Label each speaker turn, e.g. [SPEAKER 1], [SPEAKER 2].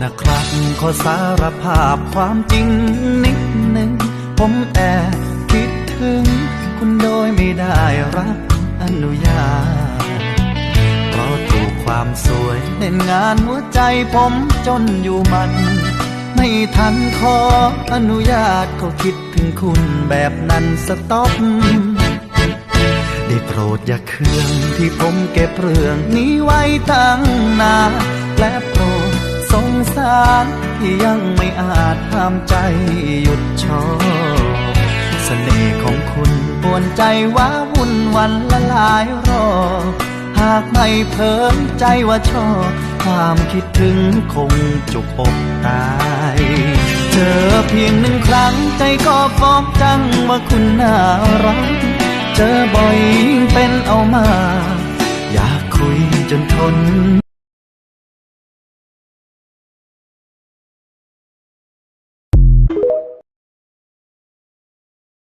[SPEAKER 1] นะครับ ขอสารภาพความจริงนิดหนึ่ง ผมแอบคิดถึง คุณโดยไม่ได้รับอนุญาตเพราะถูกความสวยเล่นงานหัวใจผมจนอยู่มัน ไม่ทันขออนุญาตเขาคิดถึงคุณแบบนั้นสต็อปได้โปรดอย่าเคืองที่ผมเก็บเรื่องนี้ไว้ตั้งนานารที่ยังไม่อาจห้ามใจหยุดชอบเสน่ห์ของคุณปวนใจว้าวุ่นวันละลายรอ หากไม่เพิ่มใจว่าชอบ ความคิดถึงคงจุกอกตายเจอเพียงหนึ่งครั้งใจก็ฟองจังว่าคุณน่ารัก เจอบ่อยเป็นเอามา อยากคุยจนทน you